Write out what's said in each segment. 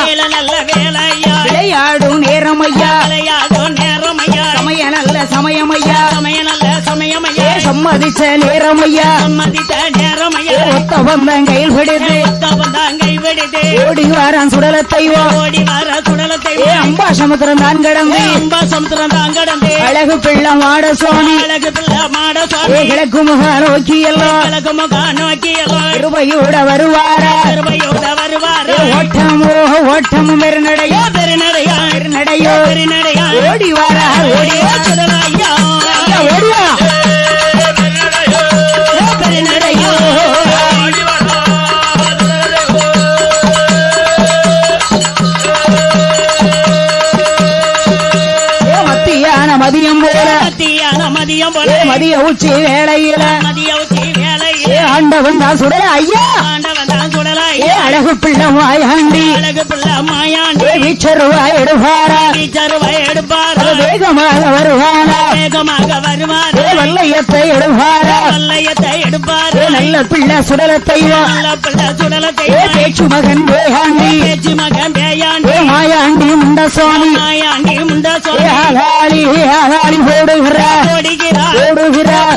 வேல நல்ல வேலையா விளையாடும் நேரம் ஐயா. விளையாடும் நேரம் ஐயா. சமய நல்ல சமயம் ஐயா. சமய நல்ல சமயம் ஐயா. சம்மதிச்ச நேரம் ஐயா? சம்மதித்த நேரம் ஐயா. ஒத்த வந்தன் கையில் பிடித்து ஒத்த வந்தான் கைவிடுது ஓடி வாரான் சுடலத்தைவோ ஓடி வர சுடலத்தை ஏ அம்பா சமுத்திரம் தான் கடந்து? அம்பா சமுத்திரம் தான் கடந்து? அழகு பிள்ளை மாட சுவாமி அழகு பிள்ளை மாட சுவாமி கிழக்கு முக நோக்கி எல்லாம் கிழக்கு முக நோக்கி எல்லாம் கிருபையோட வருவாரா? வருவார் ஓட்டமோ ஓட்டமும் பெருநடையோ பெருநடையா பெருநடையோ பெருநடையா? ஓடி வாரா ஓடி ஓடி சுடலையா ஐயா, ஓடிவா பெருநடையா ஏ மத்தியான மதியம் போல. மத்தியான மதியம் போல. மதிய உச்சி வேளையில. மதிய உச்சி ஏ ஆண்டவன் தான் சுடல ஐயா. ஆண்டவன் தான் சுடலாய் ஏ அழகு பிள்ளை வாயாண்டி அழகு பிள்ளை மாயாண்டி. வீச்சருவாய் எடுவாரா டீச்சருவை எடுப்பார். வேகமாக வருவானா வேகமாக வருவார். ஏ வல்லையத்தை எடுவாரா வல்லையத்தை எடுப்பார். ஏ நல்ல பிள்ளை சுடலத்தைவோ நல்ல பிள்ளை சுடலத்தை ஏ பேச்சு மகன் வேகாண்டி பேச்சு மகன் பேயாண்டி ஏ மாயாண்டி முண்ட சுவாமி மாயாண்டி முண்ட ஏ சொல்லி ஆகாளி ஆகாளி போடுகிறார் ஓடுகிறார்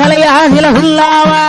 தலையா சிலகுல்லாவா